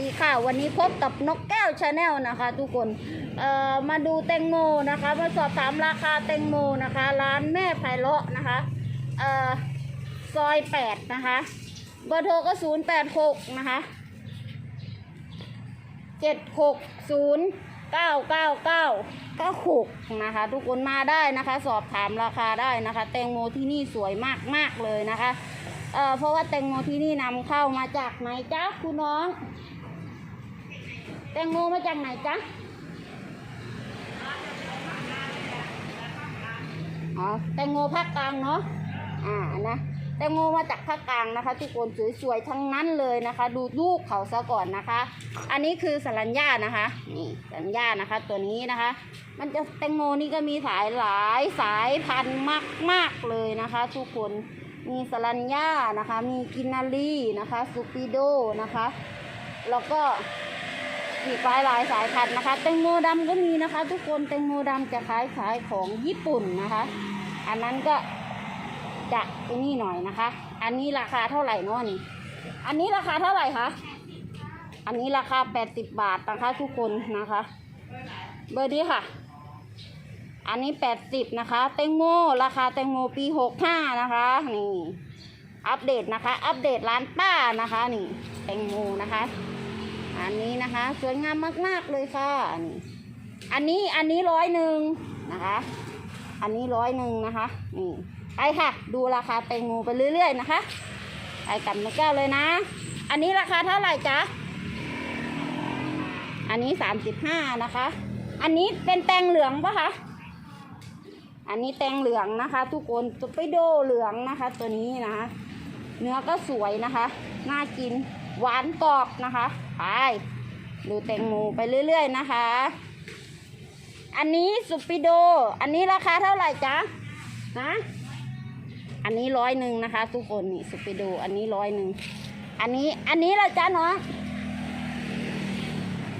ดีค่ะวันนี้พบกับนกแก้วชาแนลนะคะ ทุกคนเอ่อมาดูแตงโมนะคะ มาสอบถามราคาแตงโมนะคะ ร้านแม่ไพเราะนะคะเอ่อซอยแปดนะคะเบอร์โทรก็ศูนย์แปดหกนะคะเจ็ดหกศูนย์เก้าเก้าเก้าเก้าหกนะคะ ทุกคนมาได้นะคะ สอบถามราคาได้นะคะ แตงโมที่นี่สวยมากมากเลยนะคะเอ่อเพราะว่าแตงโมที่นี่นำเข้ามาจากไหนจ๊ะคุณน้อง แตงโมมาจากไหนจ๊ะ อ๋อ แตงโมภาคกลางเนาะ อ่า นะ แตงโมมาจากภาคกลางนะคะทุกคนสวยๆทั้งนั้นเลยนะคะ ดูลูกเขาซะก่อนนะคะ อันนี้คือสลัญญานะคะ นี่สลัญญานะคะ ตัวนี้นะคะ มันจะแตงโมนี่ก็มีสายหลายสายพันธุ์มากๆเลยนะคะ ทุกคนมีสลัญญานะคะ มีกินนารีนะคะสุปิโดนะคะ แล้วก็ มีหลายหลายสายพันธุ์นะคะ แตงโมดำก็มีนะคะ ทุกคนแตงโมดำจะขายขายของญี่ปุ่นนะคะ อันนั้นก็จะไอ้นี่หน่อยนะคะ อันนี้ราคาเท่าไหร่เนาะนี่ อันนี้ราคาเท่าไหร่คะ อันนี้ราคาแปดสิบบาทนะคะทุกคนนะคะ เบอร์นี้ค่ะ อันนี้แปดสิบนะคะ แตงโมราคาแตงโมปีหกห้านะคะนี่อัปเดตนะคะ อัปเดตร้านป้านะคะนี่แตงโมนะคะ อันนี้นะคะ สวยงามมาก ๆ เลยค่ะนี่อันนี้อันนี้ร้อยหนึ่งนะคะ อันนี้ร้อยหนึ่งนะคะ นี่ไปค่ะ ดูราคาแตงโมไปเรื่อยๆนะคะไปกับนกแก้วเลยนะ อันนี้ราคาเท่าไหร่จ๊ะ อันนี้สามสิบห้านะคะ อันนี้เป็นแตงเหลืองปะคะ อันนี้แตงเหลืองนะคะ ทุกคนสไปโดเหลืองนะคะ ตัวนี้นะคะ เนื้อก็สวยนะคะ น่ากิน หวานกรอบนะคะไปดูแตงโมไปเรื่อย ๆ นะคะ อันนี้สุปิโด อันนี้ราคาเท่าไหร่จ๊ะนะอันนี้ร้อยหนึ่งนะคะ ทุกคนนี่สุปิโด อันนี้ร้อยหนึ่งอันนี้อันนี้ละจ๊ะเน้อง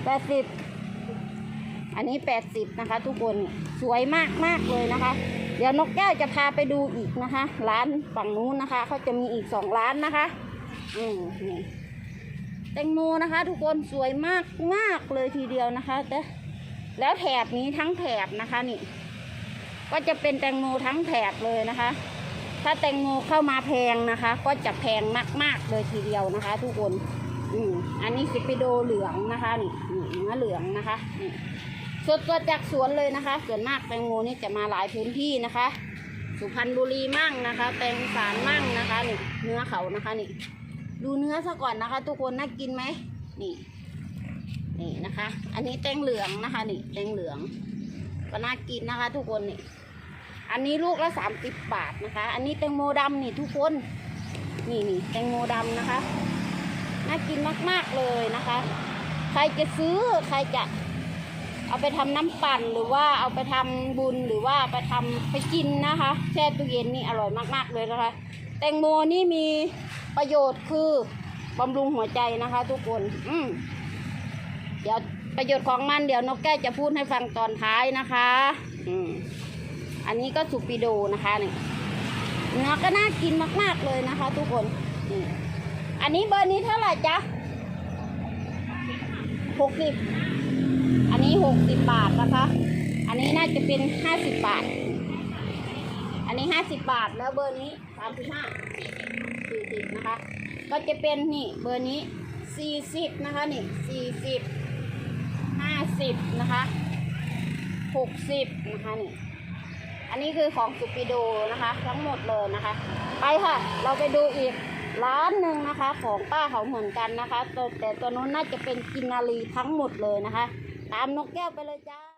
แปดสิบอันนี้แปดสิบนะคะ ทุกคนสวยมากมากเลยนะคะ เดี๋ยวนกแก้วจะพาไปดูอีกนะคะ ร้านฝั่งนู้นนะคะเขาจะมีอีกสองร้านนะคะ อืมนี่ แตงโมนะคะ ทุกคนสวยมากมากเลยทีเดียวนะคะแต่แล้วแถบนี้ทั้งแถบนะคะนี่ ก็จะเป็นแตงโมทั้งแถบเลยนะคะ ถ้าแตงโมเข้ามาแพงนะคะ ก็จะแพงมาก ๆเลยทีเดียวนะคะ ทุกคนอืมอันนี้สิปิโดเหลืองนะคะนี่นี่เนื้อเหลืองนะคะนี่สดสดจากสวนเลยนะคะ ส่วนมากแตงโมนี่จะมาหลายพื้นที่นะคะ สุพรรณบุรีมั่งนะคะ แตงสารมั่งนะคะนี่เนื้อเขานะคะนี่ ดูเนื้อซะก่อนนะคะ ทุกคนน่ากินไหมนี่นี่นะคะ อันนี้แตงเหลืองนะคะนี่แตงเหลือง ก็น่ากินนะคะ ทุกคนนี่อันนี้ลูกละสามสิบบาทนะคะ อันนี้แตงโมดำนี่ทุกคนนี่นี่แตงโมดำนะคะน่ากินมากๆเลยนะคะ ใครจะซื้อใครจะเอาไปทำน้ำปั่นหรือว่าเอาไปทำบุญหรือว่าไปทำไปกินนะคะ แช่ตู้เย็นนี่อร่อยมากๆเลยนะคะ แตงโมนี่มีประโยชน์คือบำรุงหัวใจนะคะ ทุกคน อืมเดี๋ยวประโยชน์ของมันเดี๋ยวนกแก้วจะพูดให้ฟังตอนท้ายนะคะ อืมอันนี้ก็สุปิโดนะคะนี่เนื้อก็น่ากินมาก ๆเลยนะคะ ทุกคนนี่อันนี้เบอร์นี้เท่าไหร่จ๊ะหกสิบอันนี้หกสิบบาทนะคะ อันนี้น่าจะเป็นห้าสิบบาท อันนี้ห้าสิบบาทแล้วเบอร์นี้ สามสิบห้าสี่สิบนะคะ ก็จะเป็นนี่เบอร์นี้สี่สิบนะคะนี่สี่สิบห้าสิบนะคะหกสิบนะคะนี่อันนี้คือของสุปิโดนะคะ ทั้งหมดเลยนะคะ ไปค่ะ เราไปดูอีกร้านหนึ่งนะคะ ของป้าเขาเหมือนกันนะคะแต่แต่ตัวนู้นน่าจะเป็นกินนารีทั้งหมดเลยนะคะ ตามนกแก้วไปเลยจ้า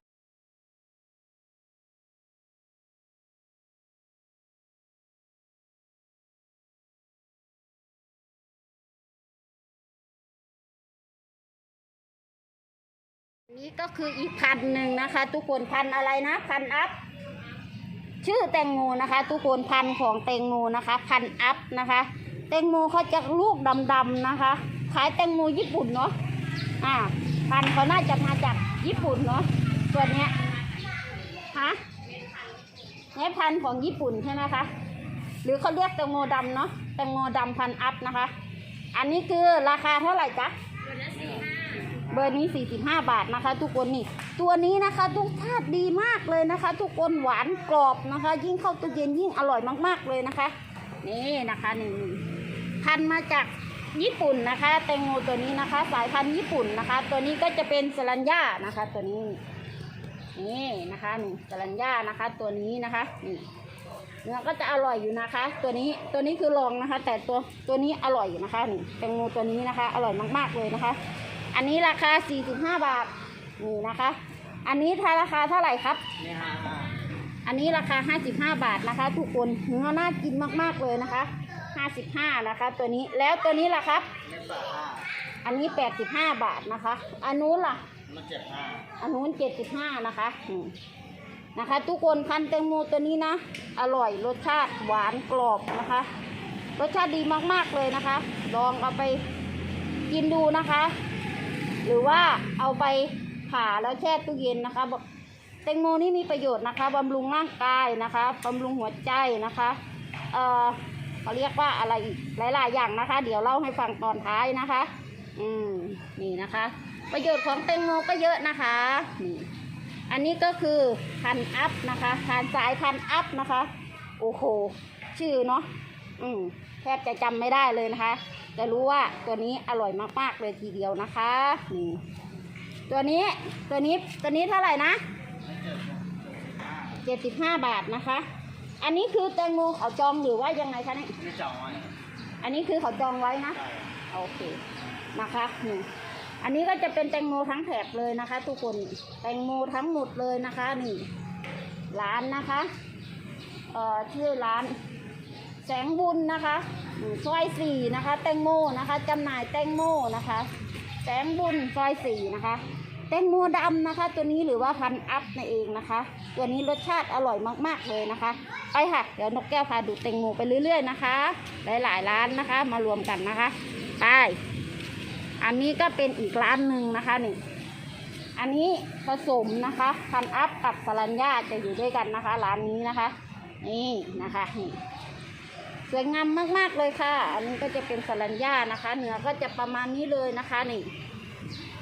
นี่ก็คืออีกพันหนึ่งนะคะ ทุกคนพันอะไรนะพันอัพชื่อแตงโมนะคะ ทุกคนพันของแตงโมนะคะพันอัพนะคะ แตงโมเขาจะลูกดำๆนะคะ ขายแตงโมญี่ปุ่นเนาะอ่าพันเขาน่าจะมาจากญี่ปุ่นเนาะส่วเนี้ยฮะเนี่ยพันของญี่ปุ่นใช่ไหมคะหรือเขาเรียกแตงโมดำเนาะแตงโมดำพันอัพนะคะ อันนี้คือราคาเท่าไหร่จ๊ะ เบอร์นี้ 45 บาทนะคะ ทุกคนนี่ ตัวนี้นะคะ ทุกชาติดีมากเลยนะคะ ทุกคนหวานกรอบนะคะ ยิ่งเข้าตู้เย็นยิ่งอร่อยมากๆเลยนะคะ นี่นะคะนี่พันมาจากญี่ปุ่นนะคะ แตงโมตัวนี้นะคะ สายพันธุ์ญี่ปุ่นนะคะ ตัวนี้ก็จะเป็นสลัญญานะคะ ตัวนี้นี่นะคะนี่สลัญญานะคะ ตัวนี้นะคะนี่เนื้อก็จะอร่อยอยู่นะคะ ตัวนี้ตัวนี้คือลองนะคะ แต่ตัวตัวนี้อร่อยนะคะนี่แตงโมตัวนี้นะคะ อร่อยมากๆเลยนะคะ อันนี้ราคา 45 บาท นี่นะคะ อันนี้ทาราคาเท่าไหร่ครับนี่ห้าห้าอันนี้ราคา 55 บาทนะคะ ทุกคนเนื้อน่ากินมากๆเลยนะคะ 55 นะคะ ตัวนี้ แล้วตัวนี้ล่ะครับเจ็ดบาทห้าอันนี้ 85 บาทนะคะ อันนู้นล่ะมันเจ็ดห้าอันนู้นเจ็ดสิบห้านะคะอืมนะคะ ทุกคนพันธุ์แตงโมตัวนี้นะ อร่อยรสชาติหวานกรอบนะคะ รสชาติดีมากๆเลยนะคะ ลองเอาไปกินดูนะคะ หรือว่าเอาไปผ่าแล้วแช่ตู้เย็นนะคะแตงโมนี่มีประโยชน์นะคะบำรุงร่างกายนะคะบำรุงหัวใจนะคะเอ่อเขาเรียกว่าอะไรอีกหลาย ๆ อย่างนะคะ เดี๋ยวเล่าให้ฟังตอนท้ายนะคะ อืมนี่นะคะ ประโยชน์ของแตงโมก็เยอะนะคะนี่อันนี้ก็คือพันอัพนะคะพันสายพันอัพนะคะ โอ้โห ชื่อเนาะ อืมแทบจะจำไม่ได้เลยนะคะจะรู้ว่าตัวนี้อร่อยมากๆเลยทีเดียวนะคะนี่ตัวนี้ตัวนี้ตัวนี้เท่าไหร่นะเจ็ดสิบห้าบาทนะคะ อันนี้คือแตงโมเขาจองหรือว่ายังไงคะเนี่ยไม่จองไว้อันนี้คือเขาจองไว้นะโอเคนะคะนี่อันนี้ก็จะเป็นแตงโมทั้งแถบเลยนะคะ ทุกคนแตงโมทั้งหมดเลยนะคะ นี่ ร้านนะคะ เอ่อชื่อร้าน แสงบุญนะคะซอยสี่นะคะ แตงโมนะคะจำหน่ายแตงโมนะคะ แสงบุญซอยสี่นะคะ แตงโมดำนะคะ ตัวนี้หรือว่าพันอัพนั่นเองนะคะ ตัวนี้รสชาติอร่อยมากๆเลยนะคะ ไปค่ะเดี๋ยวนกแก้วพาดูแตงโมไปเรื่อยๆนะคะ หลายๆร้านนะคะ มารวมกันนะคะไปอันนี้ก็เป็นอีกร้านหนึ่งนะคะนี่อันนี้ผสมนะคะพันอัพกับสลัญญาจะอยู่ด้วยกันนะคะ ร้านนี้นะคะ นี่นะคะนี่ สวยงามมากๆเลยค่ะ อันนี้ก็จะเป็นสลัญญานะคะ เนื้อก็จะประมาณนี้เลยนะคะนี่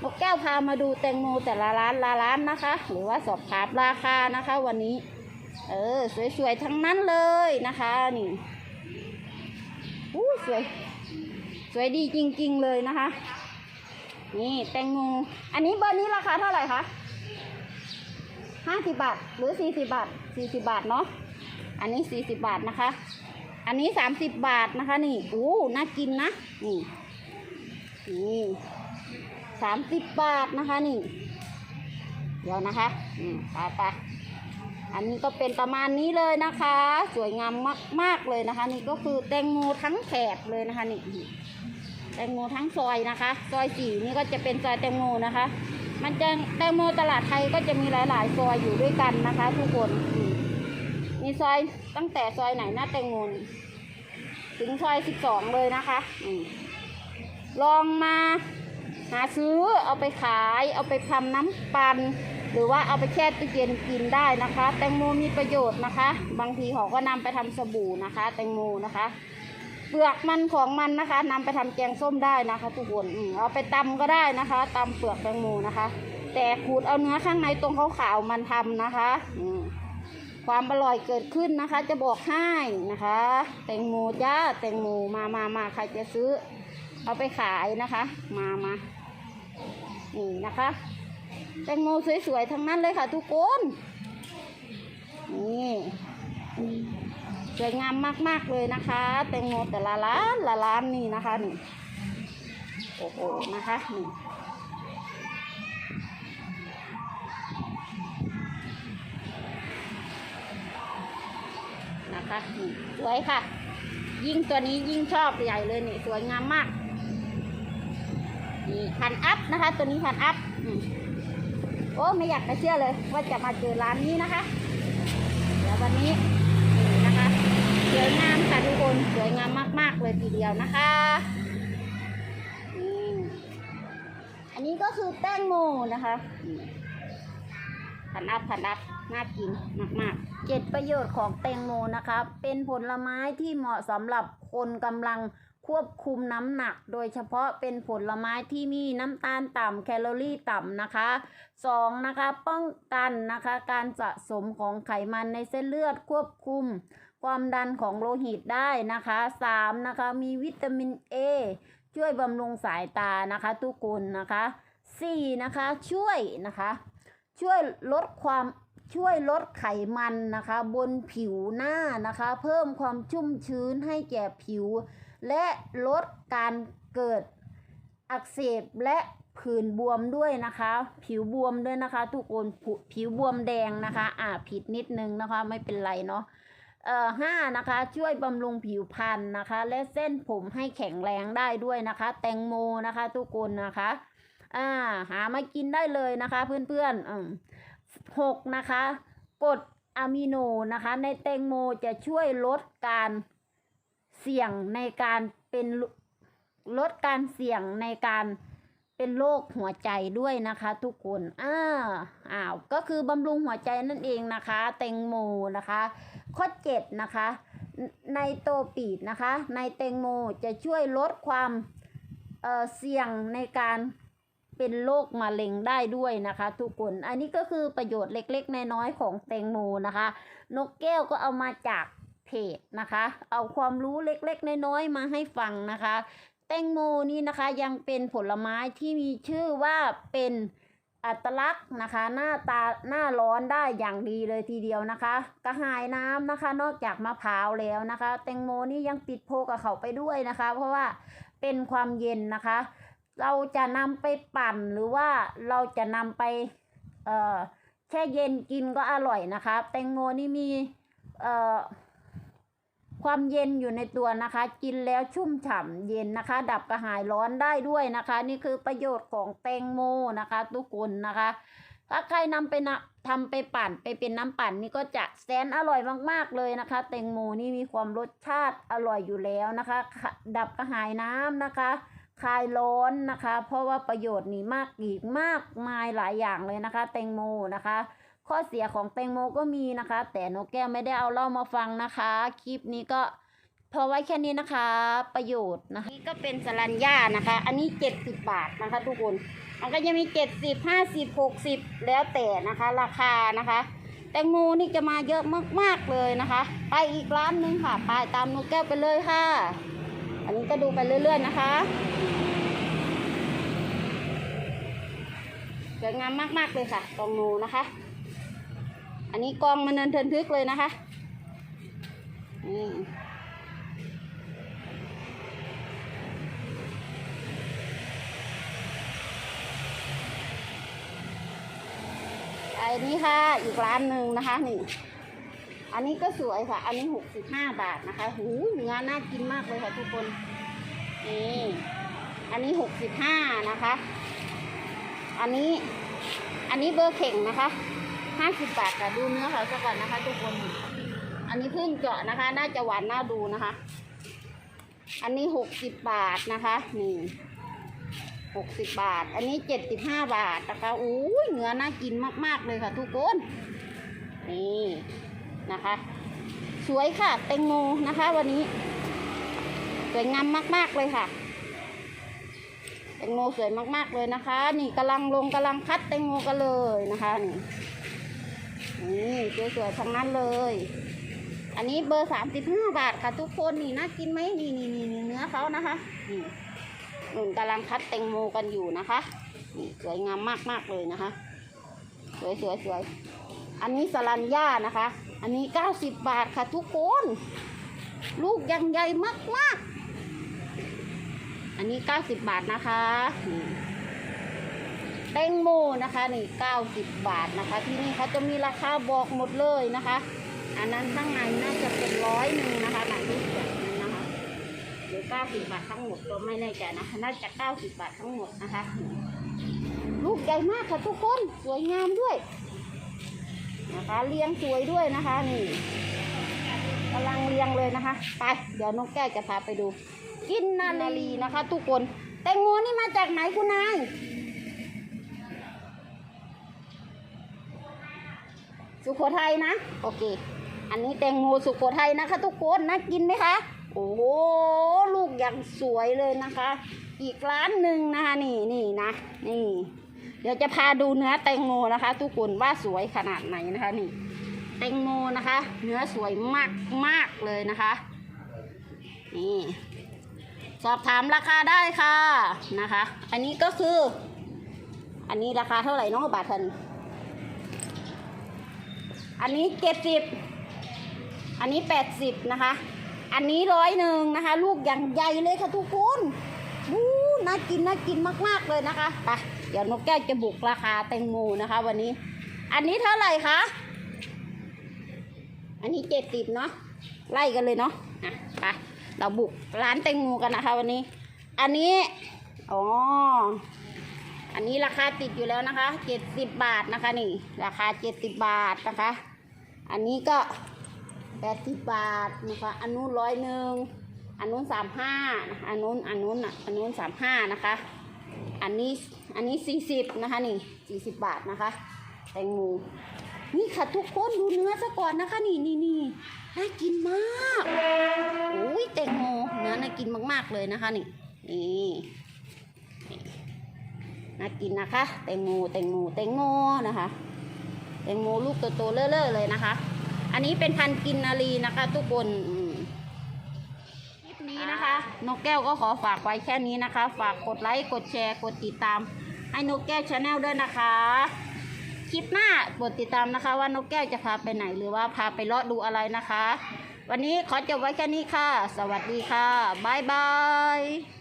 นกแก้วพามาดูแตงโมแต่ละร้านละร้านนะคะ หรือว่าสอบถามราคานะคะ วันนี้ เออ สวยๆทั้งนั้นเลยนะคะนี่อู้สวย สวยดีจริง ๆ เลยนะคะ นี่แตงโมอันนี้เบอร์นี้ราคาเท่าไหร่คะห้าสิบบาทหรือสี่สิบบาทสี่สิบบาทเนาะอันนี้สี่สิบบาทนะคะ อันนี้สามสิบบาทนะคะ นี่อู้น่ากินนะ นี่ นี่สามสิบบาทนะคะ นี่ เดี๋ยวนะคะ อืมไปไปอันนี้ก็เป็นประมาณนี้เลยนะคะ สวยงามมาก ๆ เลยนะคะ นี่ก็คือแตงโมทั้งแถบเลยนะคะนี่แตงโมทั้งซอยนะคะ ซอยสี่นี่ก็จะเป็นซอยแตงโมนะคะ มันจะแตงโมตลาดไทยก็จะมีหลาย ๆ ซอยอยู่ด้วยกันนะคะ ทุกคน ซอยตั้งแต่ซอยไหนนะแตงโมนถึงซอยสิบสองเลยนะคะอลองมาหาซื้อเอาไปขาย เอาไปทำน้ำปั่นหรือว่าเอาไปแช่ตู้เย็นกินได้นะคะ แตงโมมีประโยชน์นะคะ บางทีเขาก็นำไปทำสบู่นะคะ แตงโมนะคะเปลือกมันของมันนะคะนำไปทำแกงส้มได้นะคะ ทุกคนเอาไปตำก็ได้นะคะตำเปลือกแตงโมนะคะ แต่ขูดเอาเนื้อข้างในตรงขาวๆมันทำนะคะ อืม ความอร่อยเกิดขึ้นนะคะ จะบอกให้นะคะ แตงโมจ้าแตงโมมามามาใครจะซื้อ เอาไปขายนะคะ มามานี่นะคะ แตงโมสวยๆทั้งนั้นเลยค่ะทุกคนนี่สวยงามมากๆเลยนะคะ แตงโมแต่ละร้านละร้านนี่นะคะนี่โอ้โหนะคะนี่ นะคะนี่สวยค่ะ ยิ่งตัวนี้ยิ่งชอบใหญ่เลยนี่สวยงามมากนี่พันอัพนะคะ ตัวนี้พันอัพโอ้ไม่อยากจะเชื่อเลย ว่าจะมาเจอร้านนี้นะคะ เดี๋ยววันนี้นี่นะคะสวยงามค่ะทุกคนสวยงามมากๆเลยทีเดียวนะคะอันนี้ก็คือแตงโมนะคะพันอัพพันอัพ น่ากินมากๆเจ็ดประโยชน์ของแตงโมนะคะ เป็นผลไม้ที่เหมาะสำหรับคนกำลังควบคุมน้ำหนัก โดยเฉพาะเป็นผลไม้ที่มีน้ำตาลต่ำแคลอรี่ต่ำนะคะสองนะคะ ป้องกันนะคะการสะสมของไขมันในเส้นเลือดควบคุมความดันของโลหิตได้นะคะสามนะคะ มีวิตามิน A ช่วยบำรุงสายตานะคะทุกคนนะคะสี่นะคะช่วยนะคะ ช่วยลดความ ช่วยลดไขมันนะคะ บนผิวหน้านะคะ เพิ่มความชุ่มชื้นให้แก่ผิว และลดการเกิดอักเสบและผื่นบวมด้วยนะคะ ผิวบวมด้วยนะคะ ทุกคนผุผิวบวมแดงนะคะ อ่าผิดนิดนึงนะคะ ไม่เป็นไรเนาะเอ่อห้านะคะ ช่วยบำรุงผิวพรรณนะคะ และเส้นผมให้แข็งแรงได้ด้วยนะคะ แตงโมนะคะ ทุกคนนะคะ อ่า หามากินได้เลยนะคะ เพื่อนๆอืม หกนะคะกรดอะมิโนนะคะ ในแตงโมจะช่วยลดการเสี่ยงในการเป็นลดการเสี่ยงในการเป็นโรคหัวใจด้วยนะคะทุกคนอ้าอ้าวก็คือบำรุงหัวใจนั่นเองนะคะ แตงโมนะคะ ข้อ7นะคะ ในโตปีดนะคะ ในแตงโมจะช่วยลดความเอ่อเสี่ยงในการ เป็นโรคมะเร็งได้ด้วยนะคะ ทุกคน อันนี้ก็คือประโยชน์เล็กๆ น้อยๆของแตงโมนะคะ นกแก้วก็เอามาจากเพจนะคะ เอาความรู้เล็กๆ น้อยๆ มาให้ฟังนะคะ แตงโมนี่นะคะยังเป็นผลไม้ที่มีชื่อว่าเป็นอัตลักษณ์นะคะหน้าตาหน้าร้อนได้อย่างดีเลยทีเดียวนะคะ กระหายน้ำนะคะ นอกจากมะพร้าวแล้วนะคะ แตงโมนี่ยังติดโพกับเขาไปด้วยนะคะ เพราะว่าเป็นความเย็นนะคะ เราจะนำไปปั่นหรือว่าเราจะนำไปเอ่อแช่เย็นกินก็อร่อยนะคะ แตงโมนี่มีเอ่อความเย็นอยู่ในตัวนะคะ กินแล้วชุ่มฉ่ำเย็นนะคะ ดับกระหายร้อนได้ด้วยนะคะ นี่คือประโยชน์ของแตงโมนะคะ ทุกคนนะคะ ถ้าใครนำไปนะทำไปปั่นไปเป็นน้ำปั่นนี่ก็จะแสนอร่อยมากๆเลยนะคะ แตงโมนี่มีความรสชาติอร่อยอยู่แล้วนะคะขะดับกระหายน้ำนะคะ คลายร้อนนะคะ เพราะว่าประโยชน์นี่มากอีกมากมายหลายอย่างเลยนะคะ แตงโมนะคะ ข้อเสียของแตงโมก็มีนะคะ แต่นกแก้วไม่ได้เอาเล่ามาฟังนะคะ คลิปนี้ก็พอไว้แค่นี้นะคะ ประโยชน์นะคะนี่ก็เป็นสลัญญานะคะ อันนี้เจ็ดสิบบาทนะคะ ทุกคนมันก็จะมีเจ็ดสิบห้าสิบหกสิบแล้วแต่นะคะ ราคานะคะ แตงโมนี่จะมาเยอะมากๆเลยนะคะ ไปอีกร้านนึงค่ะ ไปตามนกแก้วไปเลยค่ะ อันนี้ก็ดูไปเรื่อย ๆ นะคะสวยงามมาก ๆ เลยค่ะแตงโมนะคะ อันนี้กองมันเนินเทินทึกเลยนะคะนี่ไอ้นี่ค่ะ อีกร้านหนึ่งนะคะนี่ อันนี้ก็สวยค่ะ อันนี้หกสิบห้าบาทนะคะ หูเนื้อน่ากินมากเลยค่ะทุกคน นี่ อันนี้หกสิบห้านะคะ อันนี้ อันนี้เบอร์เข่งนะคะห้าสิบบาทค่ะ ดูเนื้อเขาสักก่อนนะคะ ทุกคน อันนี้เพิ่งเจาะนะคะ น่าจะหวานน่าดูนะคะ อันนี้หกสิบบาทนะคะ นี่หกสิบบาท อันนี้เจ็ดสิบห้าบาทนะคะอู้เนื้อน่ากินมาก ๆ เลยค่ะ ทุกคน นี่ นะคะ สวยค่ะแตงโมนะคะ วันนี้ สวยงามมาก ๆ เลยค่ะ แตงโมสวยมาก ๆ เลยนะคะ นี่กำลังลงกำลังคัดแตงโมกันเลยนะคะนี่นี่สวยๆทั้งนั้นเลย อันนี้เบอร์สามสิบห้าบาทค่ะทุกคนนี่น่ากินไหมนี่นี่นี่เนื้อเขานะคะนี่หนุนกำลังคัดแตงโมกันอยู่นะคะนี่สวยงามมากๆเลยนะคะ สวยสวยสวยอันนี้สลัญญานะคะ อันนี้เก้าสิบบาทค่ะทุกคน ลูกยังใหญ่มากๆ อันนี้ 90 บาทนะคะแตงโมนะคะนี่ 90 บาทนะคะ ที่นี่เขาจะมีราคาบอกหมดเลยนะคะ อันนั้นข้างในน่าจะเป็นร้อยหนึ่งนะคะหนังที่เขียนนั้นนะคะหรือ90 บาททั้งหมดก็ไม่แน่ใจนะคะน่าจะ 90 บาททั้งหมดนะคะ ลูกใหญ่มากค่ะทุกคนสวยงามด้วย นะคะเลี้ยงสวยด้วยนะคะนี่กำลังเลี้ยงเลยนะคะ ไป เดี๋ยวนกแก้วจะพาไปดู กินนานาลีนะคะ ทุกคนแตงโมนี่มาจากไหนคุณนายสุโขทัยนะ โอเค อันนี้แตงโมสุโขทัยนะคะ ทุกคนน่ากินไหมคะ โอ้โหลูลูกอย่างสวยเลยนะคะ อีกร้านหนึ่งนะคะนี่นี่นะ นี่ เดี๋ยวจะพาดูเนื้อแตงโมนะคะ ทุกคนว่าสวยขนาดไหนนะคะนี่แตงโมนะคะ เนื้อสวยมากมากเลยนะคะนี่สอบถามราคาได้ค่ะนะคะ อันนี้ก็คือ อันนี้ราคาเท่าไหร่น้องบาททันอันนี้เจ็ดสิบอันนี้แปดสิบนะคะ อันนี้ร้อยหนึ่งนะคะ ลูกอย่างใหญ่เลยค่ะทุกคน น่ากินน่ากินมากๆเลยนะคะไปเดี๋ยวนกแก้วจะบุกราคาแตงโมนะคะ วันนี้ อันนี้เท่าไหร่คะอันนี้เจ็ดสิบเนาะไล่กันเลยเนาะอะไปเราบุกร้านแตงโมกันนะคะ วันนี้ อันนี้อ๋ออันนี้ราคาติดอยู่แล้วนะคะเจ็ดสิบบาทนะคะนี่ ราคาเจ็ดสิบบาทนะคะ อันนี้ก็แปดสิบบาทนะคะอันนู้นร้อยหนึ่ง อันนู้นสามห้าอันนู้นอันนู้นอันนู้นสามห้านะคะ อันนี้อันนี้สี่สิบนะคะนี่สี่สิบบาทนะคะ แตงโมนี่ค่ะทุกคนดูเนื้อซะก่อนนะคะนี่นี่นี่น่ากินมากโอ้ยแตงโมเนื้อน่ากินมาก ๆเลยนะคะนี่นี่น่ากินนะคะ แตงโมแตงโมแตงโมนะคะ แตงโมลูกโตๆเล่อๆเลยนะคะ อันนี้เป็นพันกินนารีนะคะ ทุกคนอื นกแก้วก็ขอฝากไว้แค่นี้นะคะ ฝากกดไลค์กดแชร์กดติดตาม ให้นกแก้วชาแนลด้วยนะคะคลิปหน้ากดติดตามนะคะว่านกแก้วจะพาไปไหนหรือว่าพาไปเลาะดูอะไรนะคะ วันนี้ขอจบไว้แค่นี้ค่ะ สวัสดีค่ะ บ๊ายบาย